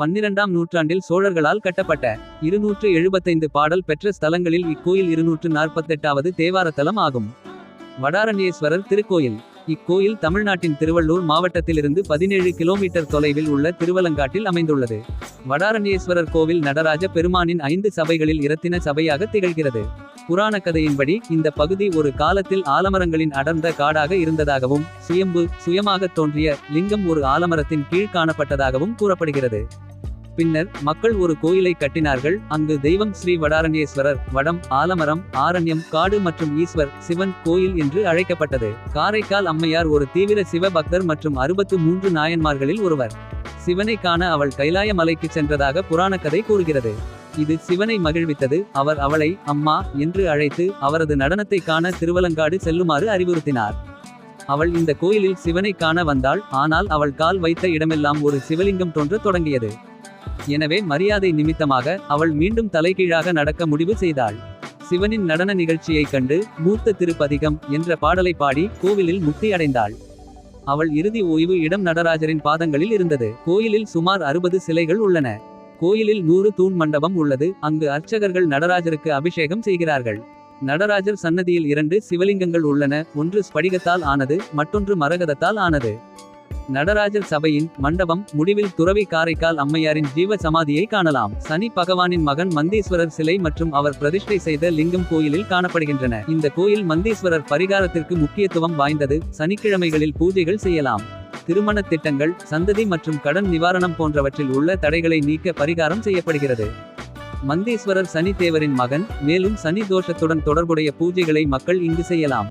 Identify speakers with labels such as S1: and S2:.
S1: பன்னிரண்டாம் நூற்றாண்டில் சோழர்களால் கட்டப்பட்ட இருநூற்று எழுபத்தைந்து பாடல் பெற்ற ஸ்தலங்களில் இக்கோயில் இருநூற்று நாற்பத்தெட்டாவது தேவாரத்தலம் ஆகும். வடாரண்யேஸ்வரர் திருக்கோயில். இக்கோயில் தமிழ்நாட்டின் திருவள்ளூர் மாவட்டத்திலிருந்து பதினேழு கிலோமீட்டர் தொலைவில் உள்ள திருவலங்காட்டில் அமைந்துள்ளது. வடாரண்யேஸ்வரர் கோவில் நடராஜ பெருமானின் ஐந்து சபைகளில் இரத்தின சபையாக திகழ்கிறது. புராண கதையின்படி இந்த பகுதி ஒரு காலத்தில் ஆலமரங்களின் அடர்ந்த காடாக இருந்ததாகவும் சுயம்பு சுயமாகத் தோன்றிய லிங்கம் ஒரு ஆலமரத்தின் கீழ் காணப்பட்டதாகவும் கூறப்படுகிறது. பின்னர் மக்கள் ஒரு கோயிலை கட்டினார்கள். அங்கு தெய்வம் ஸ்ரீ வடாரண்யேஸ்வரர் வடம் ஆலமரம் ஆரண்யம் காடு மற்றும் ஈஸ்வர் சிவன் கோயில் என்று அழைக்கப்பட்டது. காரைக்கால் அம்மையார் ஒரு தீவிர சிவ பக்தர் மற்றும் அறுபத்து மூன்று நாயன்மார்களில் ஒருவர். சிவனை காண அவள் கைலாய மலைக்கு சென்றதாக புராணக்கதை கூறுகிறது. இது சிவனை மகிழ்வித்தது. அவர் அவளை அம்மா என்று அழைத்து அவரது நடனத்தை காண திருவலங்காடு செல்லுமாறு அறிவுறுத்தினார். அவள் இந்த கோயிலில் சிவனை காண வந்தாள். ஆனால் அவள் கால் வைத்த இடமெல்லாம் ஒரு சிவலிங்கம் தோன்றத் தொடங்கியது. எனவே மரியாதை நிமித்தமாக அவள் மீண்டும் தலைகீழாக நடக்க முடிவு செய்தாள். சிவனின் நடன நிகழ்ச்சியைக் கண்டு மூத்த திருப்பதிகம் என்ற பாடலை பாடி கோவிலில் முக்தி அடைந்தாள். அவள் இறுதி ஓய்வு இடம் நடராஜரின் பாதங்களில் இருந்தது. கோயிலில் சுமார் அறுபது சிலைகள் உள்ளன. கோயிலில் நூறு தூண் மண்டபம் உள்ளது. அங்கு அர்ச்சகர்கள் நடராஜருக்கு அபிஷேகம் செய்கிறார்கள். நடராஜர் சன்னதியில் இரண்டு சிவலிங்கங்கள் உள்ளன. ஒன்று ஸ்படிகத்தால் ஆனது மற்றொன்று மரகதத்தால் ஆனது. நடராஜர் சபையின் மண்டபம் முடிவில் துறவி காரைக்கால் அம்மையாரின் ஜீவ சமாதியை காணலாம். சனி பகவானின் மகன் மந்தீஸ்வரர் சிலை மற்றும் அவர் பிரதிஷ்டை செய்த லிங்கம் கோயிலில் காணப்படுகின்றன. இந்த கோயில் மந்தீஸ்வரர் பரிகாரத்திற்கு முக்கியத்துவம் வாய்ந்தது. சனிக்கிழமைகளில் பூஜைகள் செய்யலாம். திருமணத் திட்டங்கள் சந்ததி மற்றும் கடன் நிவாரணம் போன்றவற்றில் உள்ள தடைகளை நீக்க பரிகாரம் செய்யப்படுகிறது. மந்தீஸ்வரர் சனி தேவரின் மகன் மேலும் சனி தோஷத்துடன் தொடர்புடைய பூஜைகளை மக்கள் இங்கு செய்யலாம்.